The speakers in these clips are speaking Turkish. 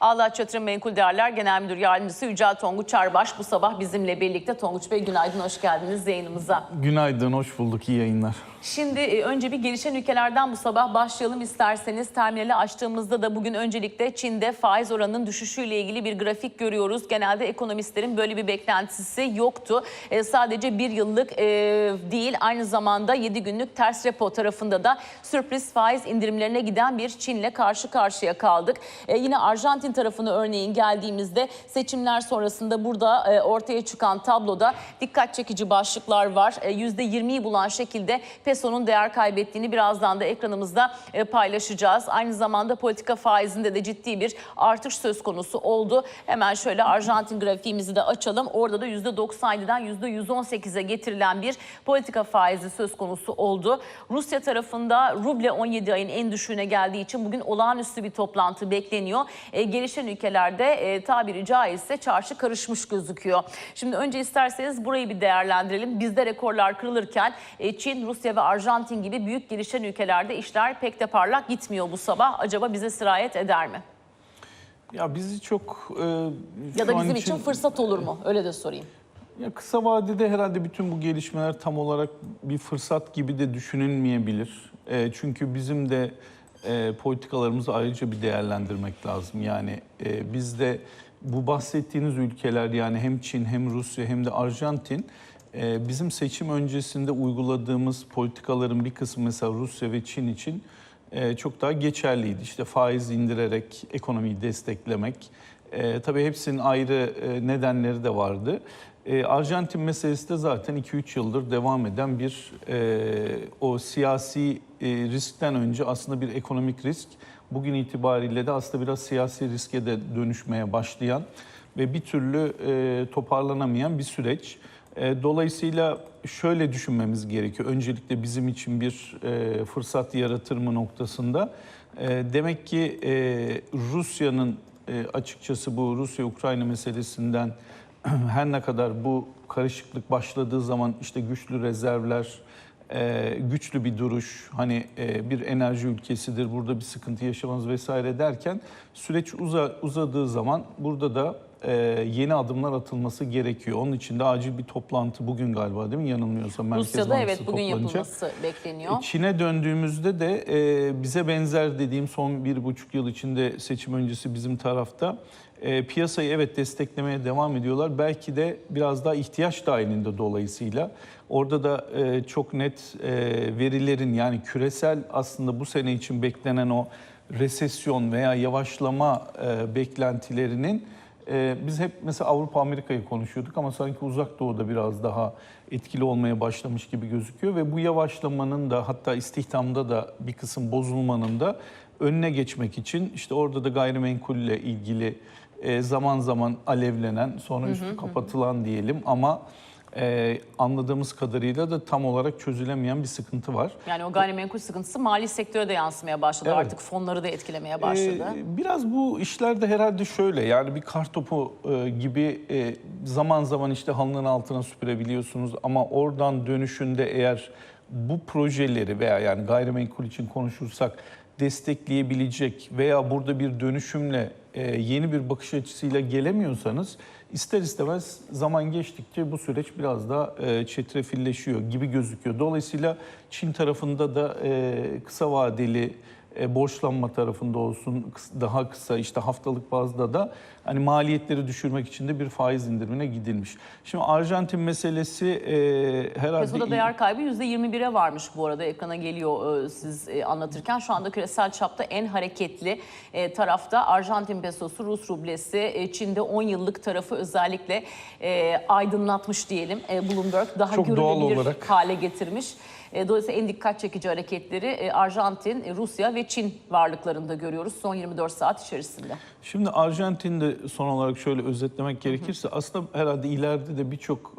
Ağlaç Yatırım Menkul Değerler Genel Müdür Yardımcısı Yücel Tonguç Çarbaş bu sabah bizimle birlikte. Tonguç Bey günaydın, hoş geldiniz yayınımıza. Günaydın, hoş bulduk. İyi yayınlar. Şimdi e, önce bir gelişen ülkelerden bu sabah başlayalım isterseniz. Terminali açtığımızda da bugün öncelikle Çin'de faiz oranının düşüşüyle ilgili bir grafik görüyoruz. Genelde ekonomistlerin böyle bir beklentisi yoktu. E, sadece bir yıllık e, değil aynı zamanda 7 günlük ters repo tarafında da sürpriz faiz indirimlerine giden bir Çin'le karşı karşıya kaldık. E, yine Arjantin tarafına örneğin geldiğimizde seçimler sonrasında burada e, ortaya çıkan tabloda dikkat çekici başlıklar var. E, %20'yi bulan şekilde pesonun değer kaybettiğini birazdan da ekranımızda e, paylaşacağız. Aynı zamanda politika faizinde de ciddi bir artış söz konusu oldu. Hemen şöyle Arjantin grafiğimizi de açalım. Orada da %97'den %118'e getirilen bir politika faizi söz konusu oldu. Rusya tarafında ruble 17 ayın en düşüğüne geldiği için bugün olağanüstü bir toplantı bekleniyor. E, gelişen ülkelerde e, tabiri caizse çarşı karışmış gözüküyor. Şimdi önce isterseniz burayı bir değerlendirelim. Bizde rekorlar kırılırken e, Çin, Rusya ve Arjantin gibi büyük gelişen ülkelerde işler pek de parlak gitmiyor bu sabah. Acaba bize sirayet eder mi? Ya bizi çok... e, Ya da bizim için fırsat olur mu? Öyle de sorayım. Ya kısa vadede herhalde bütün bu gelişmeler tam olarak bir fırsat gibi de düşünülmeyebilir. E, çünkü bizim de e, politikalarımızı ayrıca bir değerlendirmek lazım. Yani e, bizde bu bahsettiğiniz ülkeler yani hem Çin hem Rusya hem de Arjantin bizim seçim öncesinde uyguladığımız politikaların bir kısmı mesela Rusya ve Çin için e, çok daha geçerliydi. İşte faiz indirerek ekonomiyi desteklemek. E, tabii hepsinin ayrı e, nedenleri de vardı. Arjantin meselesi de zaten 2-3 yıldır devam eden bir o siyasi riskten önce aslında bir ekonomik risk. Bugün itibariyle de aslında biraz siyasi riske de dönüşmeye başlayan ve bir türlü toparlanamayan bir süreç. E, Dolayısıyla şöyle düşünmemiz gerekiyor. Öncelikle bizim için bir e, fırsat yaratır mı noktasında. E, Demek ki Rusya'nın açıkçası bu Rusya-Ukrayna meselesinden her ne kadar bu karışıklık başladığı zaman işte güçlü rezervler, e, güçlü bir duruş, hani e, bir enerji ülkesidir, burada bir sıkıntı yaşamaz vesaire derken süreç uza, uzadığı zaman burada da e, yeni adımlar atılması gerekiyor. Onun için de acil bir toplantı bugün galiba değil mi? Yanılmıyorsam Merkez Rusya'da Bankası evet bugün toplanacak. yapılması bekleniyor. E, Çin'e döndüğümüzde de e, bize benzer dediğim son bir buçuk yıl içinde seçim öncesi bizim tarafta e, piyasayı evet desteklemeye devam ediyorlar. Belki de biraz daha ihtiyaç dahilinde dolayısıyla. Orada da e, çok net e, verilerin yani küresel aslında bu sene için beklenen o resesyon veya yavaşlama e, beklentilerinin ee, biz hep mesela Avrupa Amerika'yı konuşuyorduk ama sanki uzak doğuda biraz daha etkili olmaya başlamış gibi gözüküyor ve bu yavaşlamanın da hatta istihdamda da bir kısım bozulmanın da önüne geçmek için işte orada da gayrimenkulle ilgili e, zaman zaman alevlenen sonra üstü kapatılan diyelim ama e, anladığımız kadarıyla da tam olarak çözülemeyen bir sıkıntı var. Yani o gayrimenkul sıkıntısı mali sektöre de yansımaya başladı. Evet. Artık fonları da etkilemeye başladı. Ee, biraz bu işlerde herhalde şöyle yani bir kar topu e, gibi e, zaman zaman işte halının altına süpürebiliyorsunuz ama oradan dönüşünde eğer bu projeleri veya yani gayrimenkul için konuşursak destekleyebilecek veya burada bir dönüşümle e, yeni bir bakış açısıyla gelemiyorsanız ister istemez zaman geçtikçe bu süreç biraz daha e, çetrefilleşiyor gibi gözüküyor. Dolayısıyla Çin tarafında da e, kısa vadeli e, borçlanma tarafında olsun daha kısa işte haftalık bazda da hani maliyetleri düşürmek için de bir faiz indirimine gidilmiş. Şimdi Arjantin meselesi e, herhalde Peso'da değer kaybı %21'e varmış bu arada ekrana geliyor e, siz e, anlatırken. Şu anda küresel çapta en hareketli e, tarafta Arjantin pesosu, Rus rublesi, e, Çin'de 10 yıllık tarafı özellikle e, aydınlatmış diyelim. E, Bloomberg daha Çok doğal görülebilir hale getirmiş. E, Dolayısıyla en dikkat çekici hareketleri e, Arjantin, e, Rusya ve Çin varlıklarında görüyoruz son 24 saat içerisinde. Şimdi Arjantin'de son olarak şöyle özetlemek gerekirse aslında herhalde ileride de birçok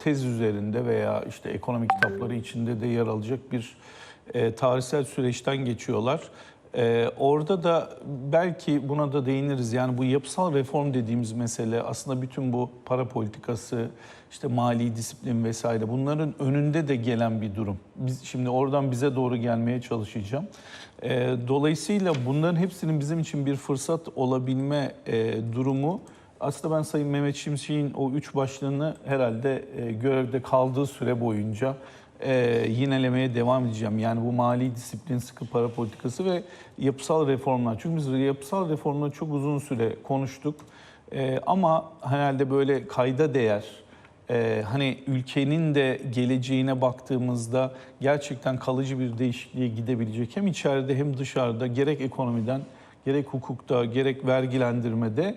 tez üzerinde veya işte ekonomi kitapları içinde de yer alacak bir tarihsel süreçten geçiyorlar. Ee, orada da belki buna da değiniriz. Yani bu yapısal reform dediğimiz mesele aslında bütün bu para politikası, işte mali disiplin vesaire bunların önünde de gelen bir durum. Biz şimdi oradan bize doğru gelmeye çalışacağım. Ee, dolayısıyla bunların hepsinin bizim için bir fırsat olabilme e, durumu aslında ben Sayın Mehmet Şimşek'in o üç başlığını herhalde e, görevde kaldığı süre boyunca e, yinelemeye devam edeceğim. Yani bu mali disiplin, sıkı para politikası ve yapısal reformlar. Çünkü biz yapısal reformları çok uzun süre konuştuk. E, ama herhalde böyle kayda değer, e, hani ülkenin de geleceğine baktığımızda gerçekten kalıcı bir değişikliğe gidebilecek hem içeride hem dışarıda gerek ekonomiden gerek hukukta gerek vergilendirmede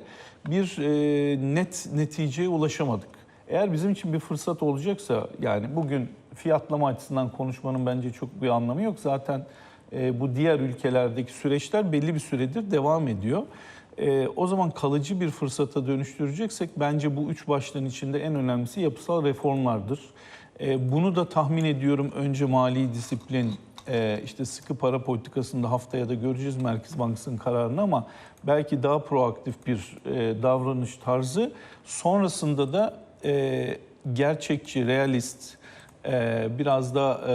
bir e, net neticeye ulaşamadık. Eğer bizim için bir fırsat olacaksa yani bugün fiyatlama açısından konuşmanın bence çok bir anlamı yok. Zaten e, bu diğer ülkelerdeki süreçler belli bir süredir devam ediyor. E, o zaman kalıcı bir fırsata dönüştüreceksek bence bu üç başlığın içinde en önemlisi yapısal reformlardır. E, bunu da tahmin ediyorum önce mali disiplin, e, işte sıkı para politikasında haftaya da göreceğiz Merkez Bankası'nın kararını ama belki daha proaktif bir e, davranış tarzı. Sonrasında da e, gerçekçi, realist, e, biraz da e,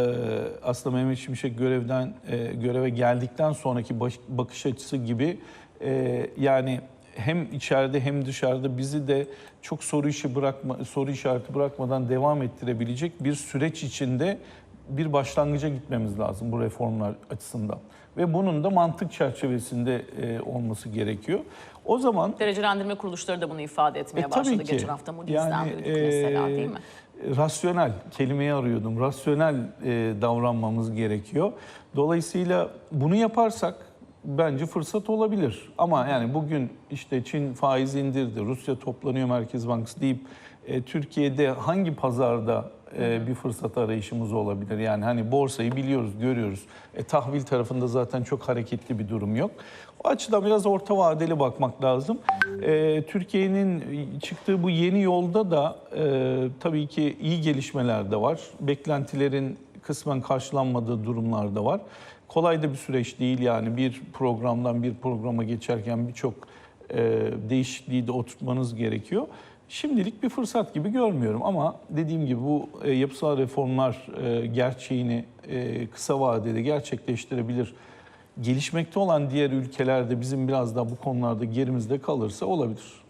aslında Mehmet Şimşek görevden e, göreve geldikten sonraki baş- bakış açısı gibi e, yani hem içeride hem dışarıda bizi de çok soru işi bırakma soru işareti bırakmadan devam ettirebilecek bir süreç içinde bir başlangıca gitmemiz lazım bu reformlar açısından. Ve bunun da mantık çerçevesinde e, olması gerekiyor. O zaman Derecelendirme kuruluşları da bunu ifade etmeye e, başladı. ki. Geçen hafta Moody's'ten Yani, duyduk mesela e, değil mi? Rasyonel kelimeyi arıyordum. Rasyonel e, davranmamız gerekiyor. Dolayısıyla bunu yaparsak bence fırsat olabilir. Ama yani bugün işte Çin faiz indirdi, Rusya toplanıyor Merkez Bankası deyip e, Türkiye'de hangi pazarda e, bir fırsat arayışımız olabilir? Yani hani borsayı biliyoruz, görüyoruz. E, tahvil tarafında zaten çok hareketli bir durum yok. O açıdan biraz orta vadeli bakmak lazım. E, Türkiye'nin çıktığı bu yeni yolda da e, tabii ki iyi gelişmeler de var. Beklentilerin kısmen karşılanmadığı durumlar da var. Kolay da bir süreç değil yani bir programdan bir programa geçerken birçok e, değişikliği de oturtmanız gerekiyor. Şimdilik bir fırsat gibi görmüyorum ama dediğim gibi bu e, yapısal reformlar e, gerçeğini e, kısa vadede gerçekleştirebilir. Gelişmekte olan diğer ülkelerde bizim biraz daha bu konularda gerimizde kalırsa olabilir.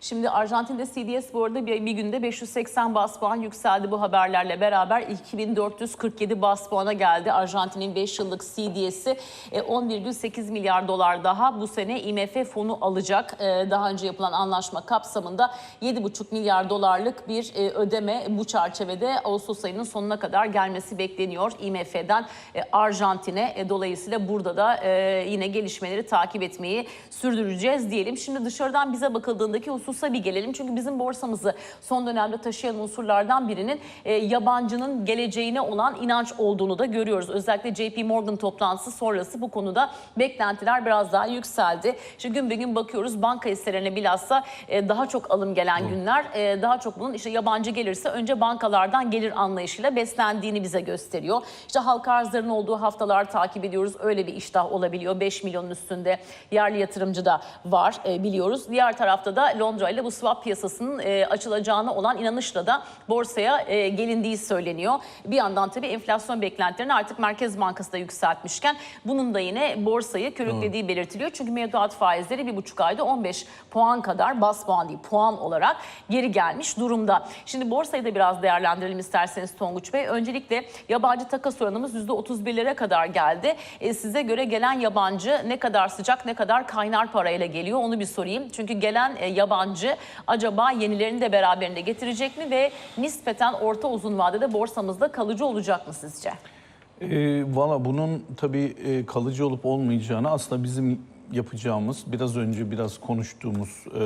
Şimdi Arjantin'de CDS bu arada bir, bir günde 580 bas puan yükseldi bu haberlerle beraber 2447 bas puana geldi. Arjantin'in 5 yıllık CDS'i e, 10,8 milyar dolar daha bu sene IMF fonu alacak. E, Daha önce yapılan anlaşma kapsamında 7,5 milyar dolarlık bir e, ödeme bu çerçevede Ağustos ayının sonuna kadar gelmesi bekleniyor IMF'den Arjantin'e. Dolayısıyla burada da yine gelişmeleri takip etmeyi sürdüreceğiz diyelim. Şimdi dışarıdan bize bakıldığındaki hususa bir gelelim. Çünkü bizim borsamızı son dönemde taşıyan unsurlardan birinin e, yabancının geleceğine olan inanç olduğunu da görüyoruz. Özellikle JP Morgan toplantısı sonrası bu konuda beklentiler biraz daha yükseldi. Şimdi gün bir gün bakıyoruz banka hisselerine bilhassa e, daha çok alım gelen günler. E, daha çok bunun işte yabancı gelirse önce bankalardan gelir anlayışıyla beslendiğini bize gösteriyor. İşte halka arzların olduğu haftalar takip ediyoruz. Öyle bir iştah olabiliyor. 5 milyonun üstünde yerli yatırımcı da var e, biliyoruz. Diğer tarafta da Londra ile bu swap piyasasının e, açılacağına olan inanışla da borsaya e, gelindiği söyleniyor. Bir yandan tabii enflasyon beklentilerini artık Merkez Bankası da yükseltmişken bunun da yine borsayı körüklediği belirtiliyor. Çünkü mevduat faizleri bir buçuk ayda 15 puan kadar bas puan değil puan olarak geri gelmiş durumda. Şimdi borsayı da biraz değerlendirelim isterseniz Tonguç Bey. Öncelikle yabancı takas oranımız %31'lere kadar geldi. E, size göre gelen yabancı ne kadar sıcak ne kadar kaynar parayla geliyor onu bir sorayım. Çünkü gelen e, yabancı acaba yenilerini de beraberinde getirecek mi ve nispeten orta uzun vadede borsamızda kalıcı olacak mı sizce? E, Valla bunun tabii e, kalıcı olup olmayacağını aslında bizim yapacağımız biraz önce biraz konuştuğumuz e,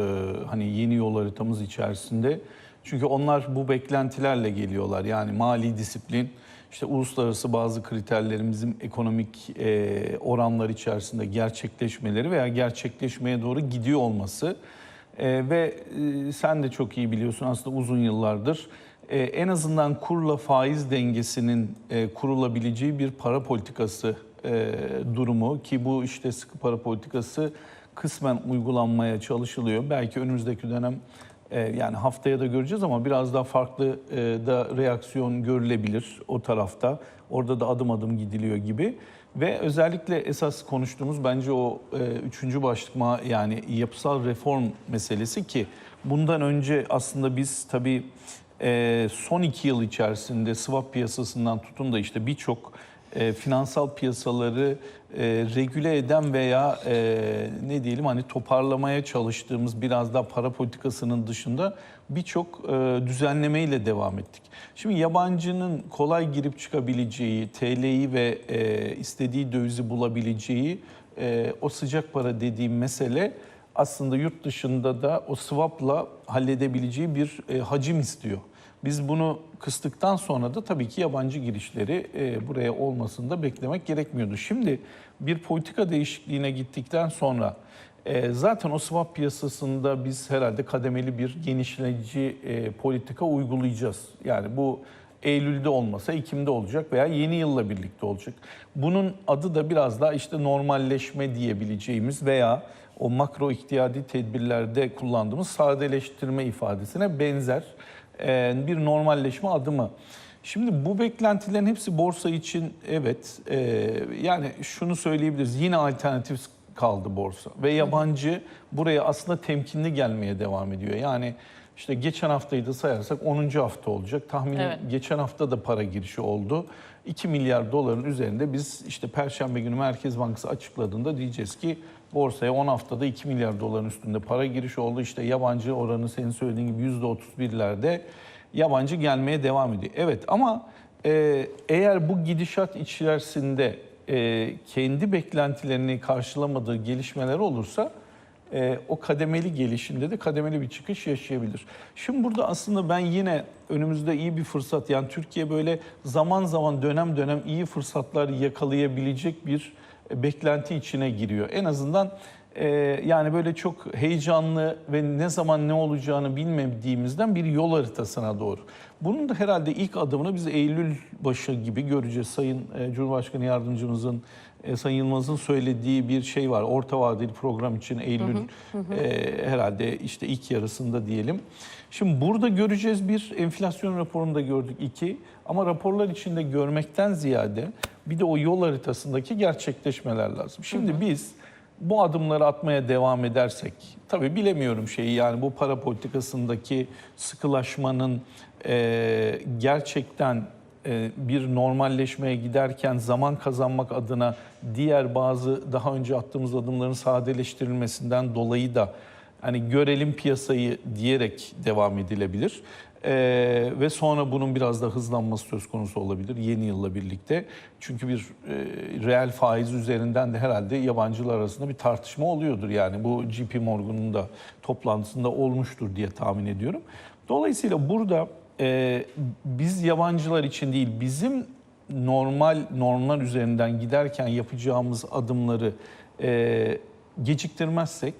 hani yeni yol haritamız içerisinde çünkü onlar bu beklentilerle geliyorlar yani mali disiplin işte uluslararası bazı kriterlerimizin ekonomik e, oranlar içerisinde gerçekleşmeleri veya gerçekleşmeye doğru gidiyor olması e, ve e, sen de çok iyi biliyorsun aslında uzun yıllardır e, en azından kurla faiz dengesinin e, kurulabileceği bir para politikası e, durumu ki bu işte sıkı para politikası kısmen uygulanmaya çalışılıyor. Belki önümüzdeki dönem e, yani haftaya da göreceğiz ama biraz daha farklı e, da reaksiyon görülebilir o tarafta. Orada da adım adım gidiliyor gibi. Ve özellikle esas konuştuğumuz bence o e, üçüncü başlık ma- yani yapısal reform meselesi ki bundan önce aslında biz tabii e, son iki yıl içerisinde swap piyasasından tutun da işte birçok e, finansal piyasaları e, regüle eden veya e, ne diyelim hani toparlamaya çalıştığımız biraz daha para politikasının dışında birçok e, düzenlemeyle devam ettik. Şimdi yabancının kolay girip çıkabileceği, TL'yi ve e, istediği dövizi bulabileceği e, o sıcak para dediğim mesele aslında yurt dışında da o swap'la halledebileceği bir e, hacim istiyor. Biz bunu kıstıktan sonra da tabii ki yabancı girişleri e, buraya olmasında beklemek gerekmiyordu. Şimdi bir politika değişikliğine gittikten sonra e, zaten o swap piyasasında biz herhalde kademeli bir genişleyici e, politika uygulayacağız. Yani bu Eylül'de olmasa Ekim'de olacak veya yeni yılla birlikte olacak. Bunun adı da biraz daha işte normalleşme diyebileceğimiz veya o makro ihtiyadi tedbirlerde kullandığımız sadeleştirme ifadesine benzer bir normalleşme adımı. Şimdi bu beklentilerin hepsi borsa için evet e, yani şunu söyleyebiliriz yine alternatif kaldı borsa ve yabancı buraya aslında temkinli gelmeye devam ediyor. Yani işte geçen haftayı da sayarsak 10. hafta olacak. Tahminim Evet. geçen hafta da para girişi oldu. 2 milyar doların üzerinde biz işte Perşembe günü Merkez Bankası açıkladığında diyeceğiz ki borsaya 10 haftada 2 milyar doların üstünde para girişi oldu. İşte yabancı oranı senin söylediğin gibi %31'lerde yabancı gelmeye devam ediyor. Evet ama e, eğer bu gidişat içerisinde e, kendi beklentilerini karşılamadığı gelişmeler olursa e, o kademeli gelişinde de kademeli bir çıkış yaşayabilir. Şimdi burada aslında ben yine önümüzde iyi bir fırsat yani Türkiye böyle zaman zaman dönem dönem iyi fırsatlar yakalayabilecek bir beklenti içine giriyor. En azından e, yani böyle çok heyecanlı ve ne zaman ne olacağını bilmediğimizden bir yol haritasına doğru. Bunun da herhalde ilk adımını biz Eylül başı gibi göreceğiz. Sayın e, Cumhurbaşkanı Yardımcımızın e, Sayın Yılmaz'ın söylediği bir şey var. Orta vadeli program için Eylül e, herhalde işte ilk yarısında diyelim. Şimdi burada göreceğiz bir enflasyon raporunu da gördük iki ama raporlar içinde görmekten ziyade bir de o yol haritasındaki gerçekleşmeler lazım. Şimdi biz bu adımları atmaya devam edersek, tabii bilemiyorum şeyi yani bu para politikasındaki sıkılaşmanın e, gerçekten e, bir normalleşmeye giderken zaman kazanmak adına diğer bazı daha önce attığımız adımların sadeleştirilmesinden dolayı da hani görelim piyasayı diyerek devam edilebilir. Ee, ve sonra bunun biraz da hızlanması söz konusu olabilir yeni yılla birlikte. Çünkü bir e, reel faiz üzerinden de herhalde yabancılar arasında bir tartışma oluyordur. Yani bu JP Morgan'ın da toplantısında olmuştur diye tahmin ediyorum. Dolayısıyla burada e, biz yabancılar için değil bizim normal normlar üzerinden giderken yapacağımız adımları e, geciktirmezsek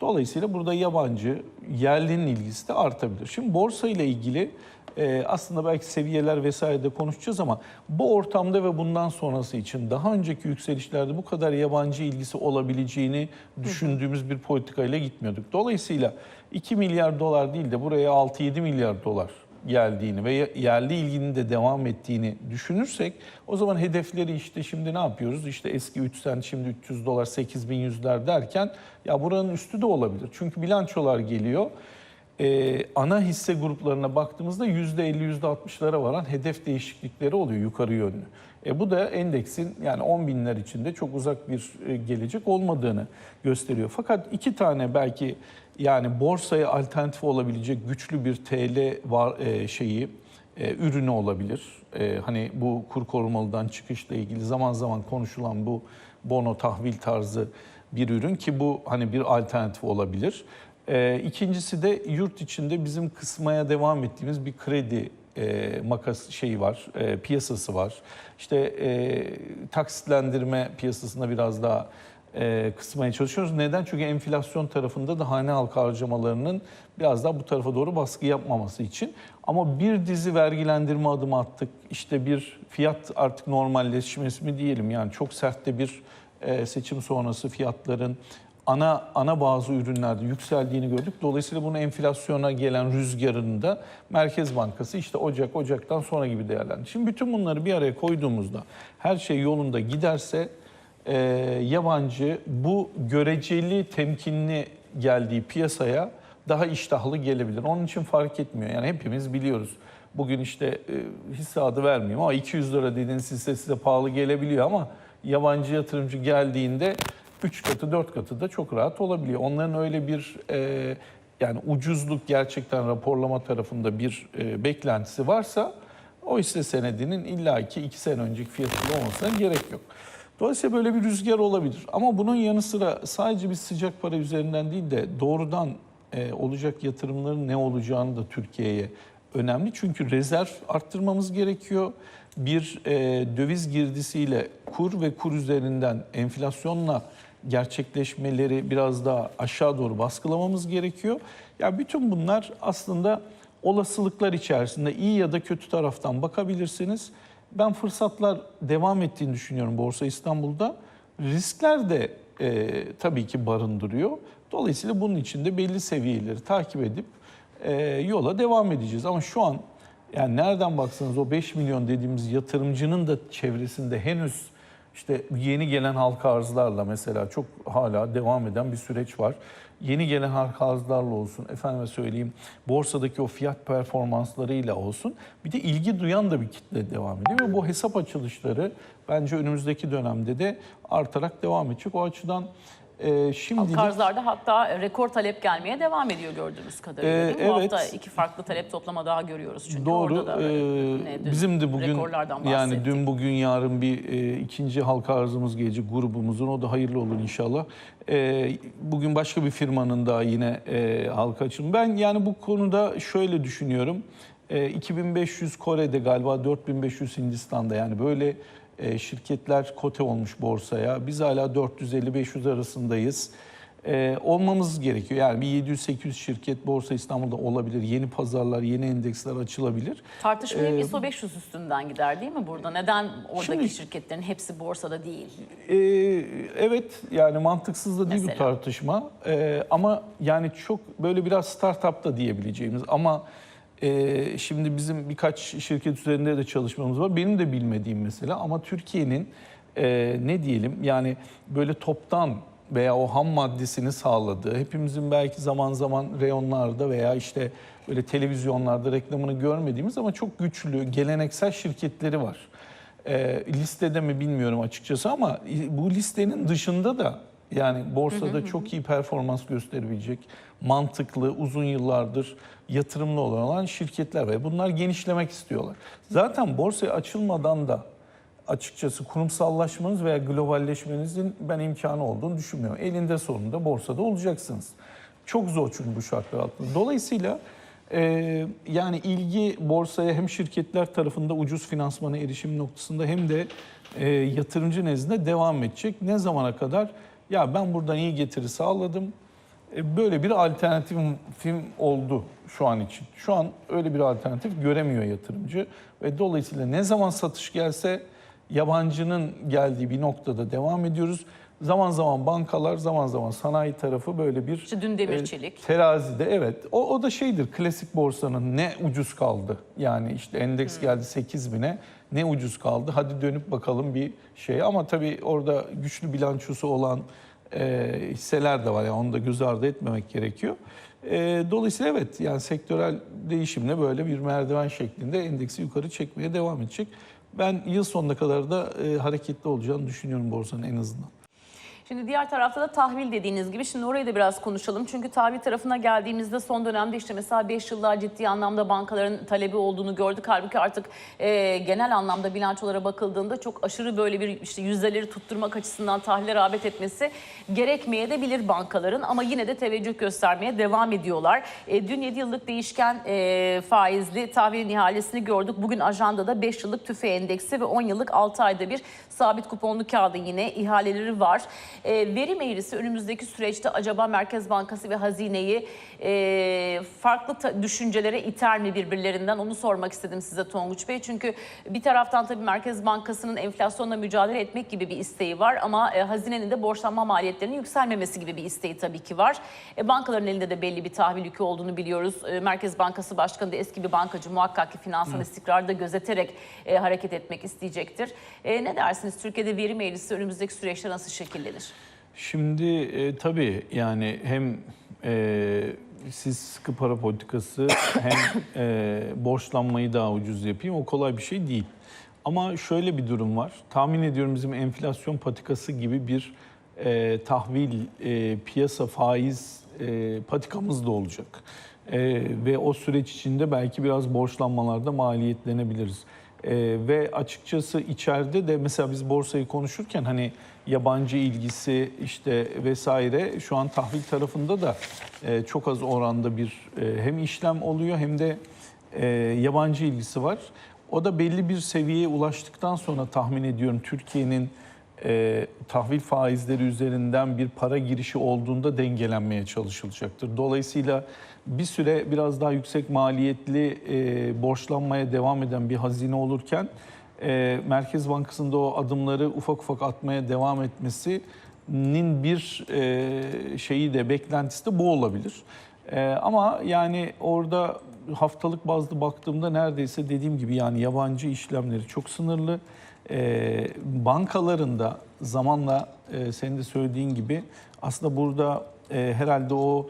dolayısıyla burada yabancı yerlinin ilgisi de artabilir. Şimdi borsa ile ilgili e, aslında belki seviyeler vesaire de konuşacağız ama bu ortamda ve bundan sonrası için daha önceki yükselişlerde bu kadar yabancı ilgisi olabileceğini düşündüğümüz bir politikayla gitmiyorduk. Dolayısıyla 2 milyar dolar değil de buraya 6-7 milyar dolar geldiğini ve yerli ilginin de devam ettiğini düşünürsek o zaman hedefleri işte şimdi ne yapıyoruz? İşte eski 3 sen şimdi 300 dolar 8100'ler derken ya buranın üstü de olabilir. Çünkü bilançolar geliyor. Ee, ana hisse gruplarına baktığımızda %50 %60'lara varan hedef değişiklikleri oluyor yukarı yönlü. E, bu da endeksin yani 10 binler içinde çok uzak bir e, gelecek olmadığını gösteriyor. Fakat iki tane belki yani borsaya alternatif olabilecek güçlü bir TL var e, şeyi e, ürünü olabilir. E, hani bu kur korumalıdan çıkışla ilgili zaman zaman konuşulan bu bono tahvil tarzı bir ürün ki bu hani bir alternatif olabilir. E, ikincisi de yurt içinde bizim kısmaya devam ettiğimiz bir kredi e, makas şeyi var, e, piyasası var. İşte e, taksitlendirme piyasasında biraz daha e, kısmaya çalışıyoruz. Neden? Çünkü enflasyon tarafında da hane halkı harcamalarının biraz daha bu tarafa doğru baskı yapmaması için. Ama bir dizi vergilendirme adımı attık. İşte bir fiyat artık normalleşmesi mi diyelim yani çok sert de bir e, seçim sonrası fiyatların ana ana bazı ürünlerde yükseldiğini gördük. Dolayısıyla bunu enflasyona gelen rüzgarını da Merkez Bankası işte Ocak Ocak'tan sonra gibi değerlendi. Şimdi bütün bunları bir araya koyduğumuzda her şey yolunda giderse e, yabancı bu göreceli temkinli geldiği piyasaya daha iştahlı gelebilir. Onun için fark etmiyor. Yani hepimiz biliyoruz. Bugün işte e, hisse adı vermeyeyim ama 200 lira dediğiniz hisse size pahalı gelebiliyor ama yabancı yatırımcı geldiğinde 3 katı 4 katı da çok rahat olabiliyor. Onların öyle bir e, yani ucuzluk gerçekten raporlama tarafında bir e, beklentisi varsa o hisse senedinin illaki 2 sene önceki fiyatında olmasına gerek yok. Dolayısıyla böyle bir rüzgar olabilir. Ama bunun yanı sıra sadece bir sıcak para üzerinden değil de doğrudan e, olacak yatırımların ne olacağını da Türkiye'ye önemli. Çünkü rezerv arttırmamız gerekiyor. Bir e, döviz girdisiyle kur ve kur üzerinden enflasyonla gerçekleşmeleri biraz daha aşağı doğru baskılamamız gerekiyor. Ya bütün bunlar aslında olasılıklar içerisinde iyi ya da kötü taraftan bakabilirsiniz. Ben fırsatlar devam ettiğini düşünüyorum Borsa İstanbul'da. Riskler de e, tabii ki barındırıyor. Dolayısıyla bunun için de belli seviyeleri takip edip e, yola devam edeceğiz. Ama şu an yani nereden baksanız o 5 milyon dediğimiz yatırımcının da çevresinde henüz işte yeni gelen halka arzlarla mesela çok hala devam eden bir süreç var. Yeni gelen halka arzlarla olsun, efendime söyleyeyim borsadaki o fiyat performanslarıyla olsun. Bir de ilgi duyan da bir kitle devam ediyor ve bu hesap açılışları bence önümüzdeki dönemde de artarak devam edecek. O açıdan e, şimdilik... Arzlarda hatta rekor talep gelmeye devam ediyor gördüğümüz kadarıyla. Ee? Bu evet. hafta iki farklı talep toplama daha görüyoruz çünkü Doğru. orada da Ee, yine dün bizim de bugün yani dün bugün yarın bir e, ikinci halka arzımız gelecek grubumuzun. O da hayırlı olur inşallah. E, bugün başka bir firmanın daha yine e, halka açılımı. Ben yani bu konuda şöyle düşünüyorum. E, 2500 Kore'de galiba 4500 Hindistan'da yani böyle e, şirketler kote olmuş borsaya. Biz hala 450-500 arasındayız. Ee, olmamız gerekiyor. Yani bir 700-800 şirket Borsa İstanbul'da olabilir. Yeni pazarlar, yeni endeksler açılabilir. Tartışma hep Ee, ISO 500 üstünden gider değil mi burada? Neden oradaki Şimdi- şirketlerin hepsi borsada değil? Ee, evet yani mantıksız da değil Mesela? bu tartışma. Ee, ama yani çok böyle biraz startup da diyebileceğimiz ama e, şimdi bizim birkaç şirket üzerinde de çalışmamız var. Benim de bilmediğim mesela ama Türkiye'nin e, ne diyelim yani böyle toptan veya o ham maddesini sağladığı, hepimizin belki zaman zaman reyonlarda veya işte böyle televizyonlarda reklamını görmediğimiz ama çok güçlü geleneksel şirketleri var. E, listede mi bilmiyorum açıkçası ama bu listenin dışında da yani borsada çok iyi performans gösterebilecek, mantıklı, uzun yıllardır yatırımlı olan şirketler ve bunlar genişlemek istiyorlar. Zaten borsaya açılmadan da açıkçası kurumsallaşmanız veya globalleşmenizin ben imkanı olduğunu düşünmüyorum. Elinde sonunda borsada olacaksınız. Çok zor çünkü bu şartlar altında. Dolayısıyla e, yani ilgi borsaya hem şirketler tarafında ucuz finansmana erişim noktasında hem de e, yatırımcı nezdinde devam edecek. Ne zamana kadar? Ya ben buradan iyi getiri sağladım. E, Böyle bir alternatifim film oldu şu an için. Şu an öyle bir alternatif göremiyor yatırımcı ve dolayısıyla ne zaman satış gelse yabancının geldiği bir noktada devam ediyoruz. Zaman zaman bankalar, zaman zaman sanayi tarafı böyle bir İşte dün Demir Çelik. terazide evet. O, o da şeydir klasik borsanın ne ucuz kaldı. Yani işte endeks geldi 8 bine ne ucuz kaldı. Hadi dönüp bakalım bir şey. Ama tabii orada güçlü bilançosu olan e, hisseler de var. Yani onu da göz ardı etmemek gerekiyor. E, dolayısıyla evet yani sektörel değişimle böyle bir merdiven şeklinde endeksi yukarı çekmeye devam edecek. Ben yıl sonuna kadar da e, hareketli olacağını düşünüyorum borsanın en azından. Şimdi diğer tarafta da tahvil dediğiniz gibi. Şimdi orayı da biraz konuşalım. Çünkü tahvil tarafına geldiğimizde son dönemde işte mesela 5 yıllar ciddi anlamda bankaların talebi olduğunu gördük. Halbuki artık e, genel anlamda bilançolara bakıldığında çok aşırı böyle bir işte yüzdeleri tutturmak açısından tahvile rağbet etmesi gerekmeye de bilir bankaların. Ama yine de teveccüh göstermeye devam ediyorlar. E, dün 7 yıllık değişken e, faizli tahvilin ihalesini gördük. Bugün ajandada 5 yıllık tüfe endeksi ve 10 yıllık 6 ayda bir sabit kuponlu kağıdın yine ihaleleri var. E, verim eğrisi önümüzdeki süreçte acaba Merkez Bankası ve hazineyi e, farklı düşüncelere iter mi birbirlerinden onu sormak istedim size Tonguç Bey. Çünkü bir taraftan tabii Merkez Bankası'nın enflasyonla mücadele etmek gibi bir isteği var ama e, hazinenin de borçlanma maliyetlerinin yükselmemesi gibi bir isteği tabii ki var. E, bankaların elinde de belli bir tahvil yükü olduğunu biliyoruz. E, Merkez Bankası Başkanı da eski bir bankacı muhakkak ki finansal istikrarı da gözeterek e, hareket etmek isteyecektir. E, ne dersiniz Türkiye'de verim eğrisi önümüzdeki süreçte nasıl şekillenir? Şimdi e, tabii yani hem e, siz sıkı para politikası hem e, borçlanmayı daha ucuz yapayım o kolay bir şey değil. Ama şöyle bir durum var. Tahmin ediyorum bizim enflasyon patikası gibi bir e, tahvil, e, piyasa faiz e, patikamız da olacak. E, ve o süreç içinde belki biraz borçlanmalarda maliyetlenebiliriz. E, ve açıkçası içeride de mesela biz borsayı konuşurken hani yabancı ilgisi işte vesaire şu an tahvil tarafında da e, çok az oranda bir e, hem işlem oluyor hem de e, yabancı ilgisi var. O da belli bir seviyeye ulaştıktan sonra tahmin ediyorum Türkiye'nin e, tahvil faizleri üzerinden bir para girişi olduğunda dengelenmeye çalışılacaktır. Dolayısıyla bir süre biraz daha yüksek maliyetli e, borçlanmaya devam eden bir hazine olurken e, Merkez Bankası'nda o adımları ufak ufak atmaya devam etmesinin bir e, şeyi de beklentisi de bu olabilir. E, ama yani orada haftalık bazlı baktığımda neredeyse dediğim gibi yani yabancı işlemleri çok sınırlı. E, bankalarında zamanla e, senin de söylediğin gibi aslında burada e, herhalde o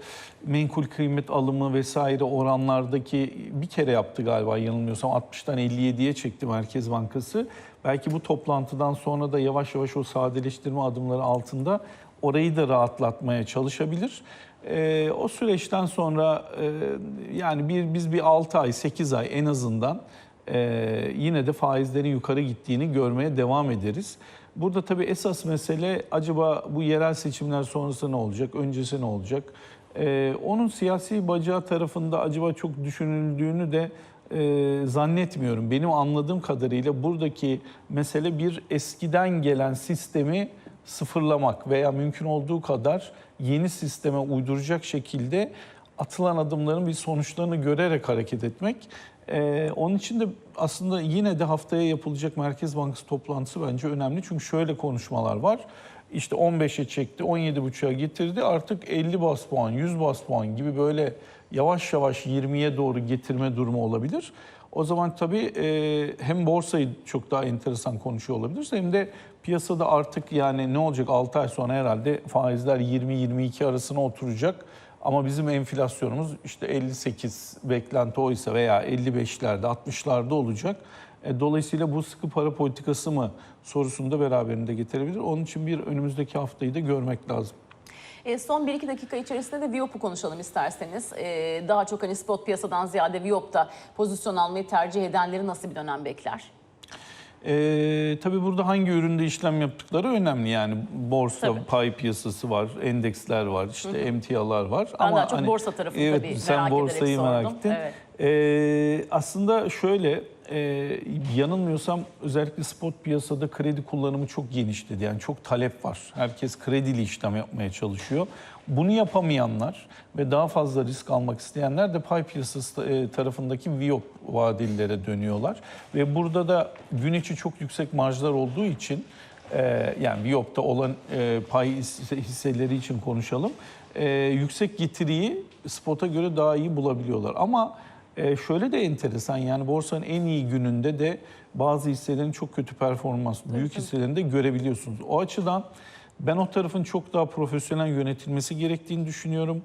menkul kıymet alımı vesaire oranlardaki bir kere yaptı galiba yanılmıyorsam 60'tan 57'ye çekti Merkez Bankası. Belki bu toplantıdan sonra da yavaş yavaş o sadeleştirme adımları altında orayı da rahatlatmaya çalışabilir. E, o süreçten sonra e, yani bir biz bir 6 ay 8 ay en azından e, yine de faizlerin yukarı gittiğini görmeye devam ederiz. Burada tabii esas mesele acaba bu yerel seçimler sonrası ne olacak, öncesi ne olacak? Ee, onun siyasi bacağı tarafında acaba çok düşünüldüğünü de e, zannetmiyorum. Benim anladığım kadarıyla buradaki mesele bir eskiden gelen sistemi sıfırlamak veya mümkün olduğu kadar yeni sisteme uyduracak şekilde atılan adımların bir sonuçlarını görerek hareket etmek. Ee, onun için de aslında yine de haftaya yapılacak Merkez Bankası toplantısı bence önemli. Çünkü şöyle konuşmalar var. İşte 15'e çekti, 17,5'a getirdi. Artık 50 bas puan, 100 bas puan gibi böyle yavaş yavaş 20'ye doğru getirme durumu olabilir. O zaman tabii e, hem borsayı çok daha enteresan konuşuyor olabiliriz hem de piyasada artık yani ne olacak 6 ay sonra herhalde faizler 20-22 arasına oturacak. Ama bizim enflasyonumuz işte 58 beklenti oysa veya 55'lerde 60'larda olacak. E, Dolayısıyla bu sıkı para politikası mı sorusunu da beraberinde getirebilir. Onun için bir önümüzdeki haftayı da görmek lazım. E, son 1-2 dakika içerisinde de Viyop'u konuşalım isterseniz. E, daha çok hani spot piyasadan ziyade Viyop'ta pozisyon almayı tercih edenleri nasıl bir dönem bekler? Ee, tabii burada hangi üründe işlem yaptıkları önemli. Yani borsa, Tabii. pay piyasası var, endeksler var, işte emtialar var. Ben daha çok borsa tarafını evet, tabii sen merak ederek borsayı merak sordum. ettin. Evet. Ee, aslında şöyle, e, yanılmıyorsam özellikle spot piyasada kredi kullanımı çok genişledi. Yani çok talep var. Herkes kredili işlem yapmaya çalışıyor. Bunu yapamayanlar ve daha fazla risk almak isteyenler de pay piyasası e, tarafındaki Viyop vadelilere dönüyorlar. Ve burada da gün içi çok yüksek marjlar olduğu için e, yani Viyop'ta olan e, pay hisse- hisseleri için konuşalım. E, yüksek getiriyi spota göre daha iyi bulabiliyorlar. Ama e, şöyle de enteresan yani borsanın en iyi gününde de bazı hisselerin çok kötü performans, büyük hisselerini de görebiliyorsunuz. O açıdan ben o tarafın çok daha profesyonel yönetilmesi gerektiğini düşünüyorum.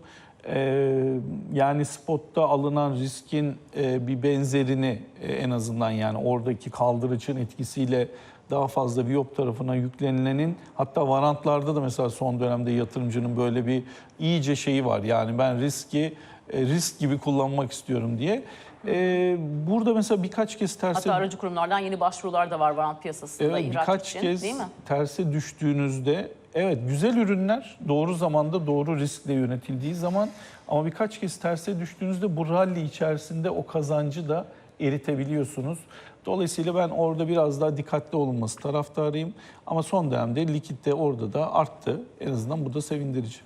Ee, yani spotta alınan riskin e, bir benzerini e, en azından yani oradaki kaldırıcın etkisiyle daha fazla Viyop tarafına yüklenilenin hatta varantlarda da mesela son dönemde yatırımcının böyle bir iyice şeyi var. Yani ben riski e, risk gibi kullanmak istiyorum diye. Ee, burada mesela birkaç kez terse Hatta aracı kurumlardan yeni başvurular da var varant piyasasında Evet ihraç birkaç için kez değil mi? terse düştüğünüzde evet güzel ürünler doğru zamanda doğru riskle yönetildiği zaman ama birkaç kez terse düştüğünüzde bu rally içerisinde o kazancı da eritebiliyorsunuz. Dolayısıyla ben orada biraz daha dikkatli olunması taraftarıyım. Ama son dönemde likitte orada da arttı. En azından bu da sevindirici.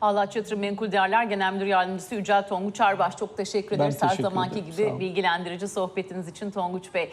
Allah Yatırım Menkul Değerler. Genel Müdür Yardımcısı Yücel Tonguç Arbaş çok teşekkür ederiz. Her zamanki gibi bilgilendirici sohbetiniz için Tonguç Bey.